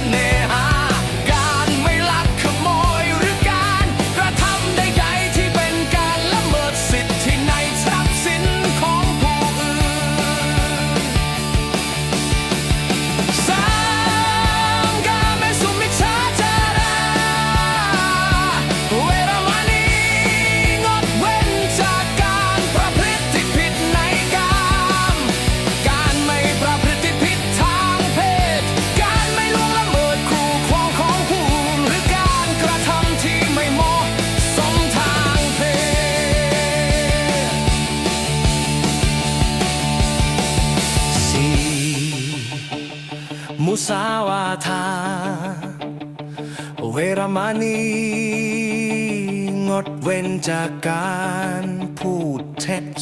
listening. มุสาวาทา เวรมณีงดเว้นจากการพูดเท็จ